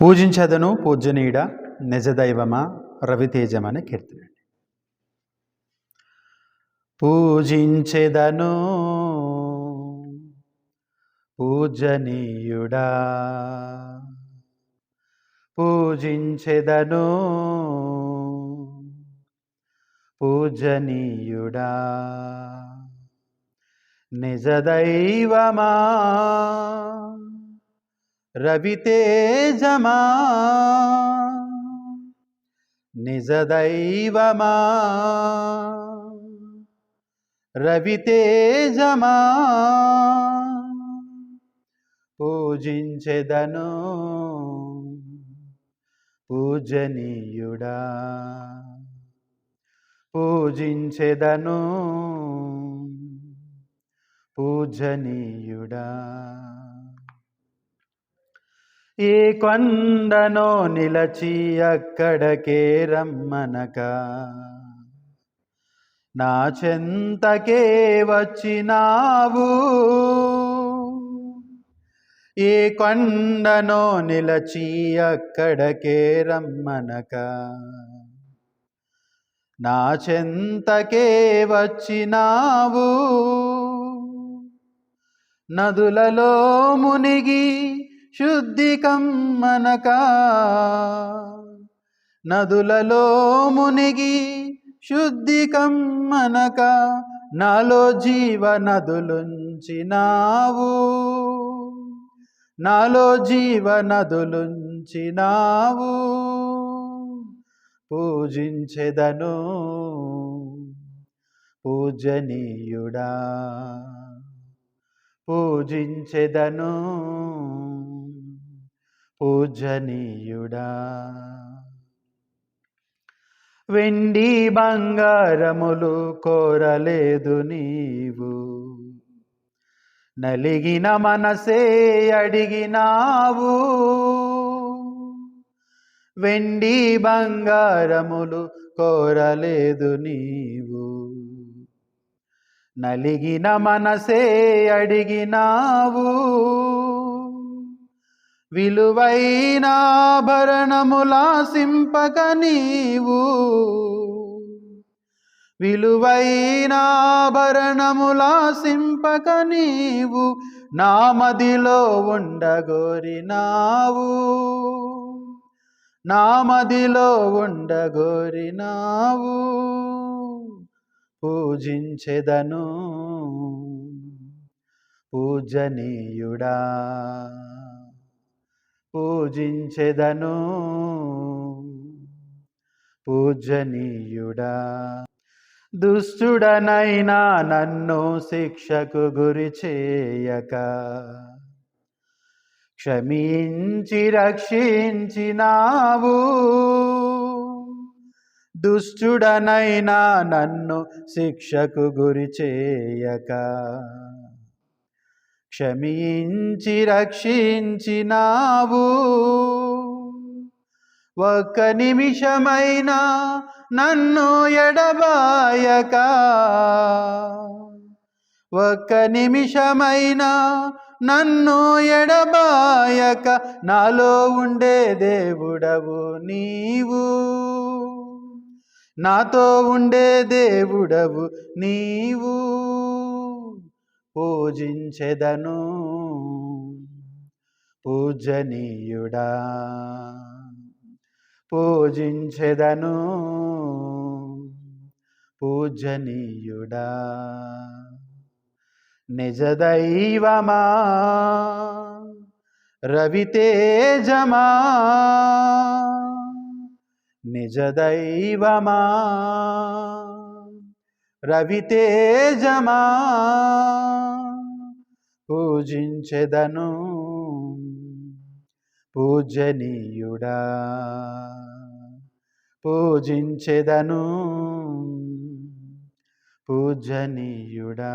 పూజించదను పూజనీయుడ నిజదైవమా రవితేజమని కీర్తనండి. పూజించెదను పూజనీయుడా పూజించెదను పూజనీయుడా నిజదైవమా రవితేజమా నిజదైవమా రవితేజమా పూజించెదను పూజనీయుడా? పూజించెదను పూజనీయుడా? ఏ కొండనో నిలచి అక్కడకే రమ్మనక. నా చెంతకే వచ్చినావు. ఏ కొండనో నిలచి అక్కడకే రమ్మనక. నా చెంతకే వచ్చినావు. నదులలో మునిగి శుద్ధికం మనక నదులలో మునిగి శుద్ధికం మనక నాలో జీవ నదులుంచినావు. నాలో జీవ నదులుంచినావు. పూజించెదను పూజనీయుడా. పూజించెదను పూజనీయుడా. వెండి బంగారములు కోరలేదు నీవు. నలిగిన మనసే అడిగినావు. వెండి బంగారములు కోరలేదు నీవు. నలిగిన మనసే అడిగినావు. విలువైనాభరణములాసింపక నీవు. విలువైనాభరణములాసింపక నీవు. నామదిలో ఉండగోరినావు. నామదిలో ఉండగోరినావు. పూజించెదను. పూజనీయుడా. పూజించెదను. పూజనీయుడా దుష్టుడనైనా నన్ను శిక్షకు గురి చేయక. క్షమించి రక్షించినావు. దుష్టుడనైనా నన్ను శిక్షకు గురి చేయక. క్షమించి రక్షించినావు. ఒక్క నిమిషమైనా నన్ను ఎడబాయక. ఒక్క నిమిషమైనా నన్ను ఎడబాయక. నాలో ఉండే దేవుడవు నీవు. నాతో ఉండే దేవుడవు నీవు. పూజించెదను. పూజనీయుడా పూజించెదను. పూజనీయుడా నిజదైవమా రవితేజమా నిజదైవమా. రవితేజమా పూజించెదను. పూజనీయుడా? పూజించెదను. పూజనీయుడా?